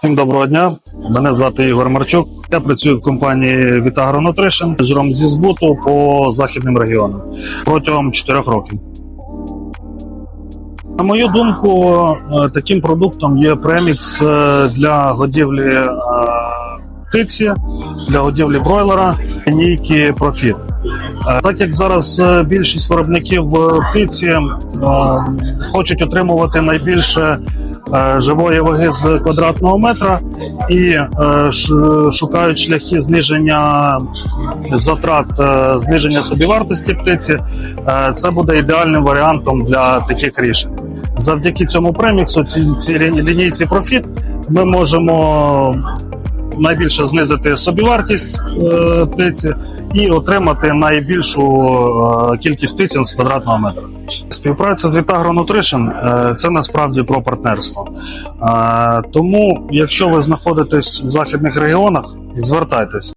Всім доброго дня. Мене звати Ігор Марчук. Я працюю в компанії Vitagra Nutrition, менеджером зі збуту по західним регіонам протягом 4 років. На мою думку, е, таким продуктом є премікс е, для годівлі е, птиці, для годівлі бройлера, лінійки. Е, Так як зараз більшість виробників птиці хочуть отримувати найбільше живої ваги з квадратного метра і е, шукають шляхи зниження затрат, е, зниження собівартості птиці, е, це буде ідеальним варіантом для таких рішень. Завдяки цьому преміксу, цій, цій лінійці Profit, ми можемо найбільше знизити собівартість е, птиці і отримати найбільшу е, кількість птиць з квадратного метра. Співпраця з Вітагро Nutrition е, – це насправді про партнерство. Е, Тому, якщо ви знаходитесь в західних регіонах, звертайтесь.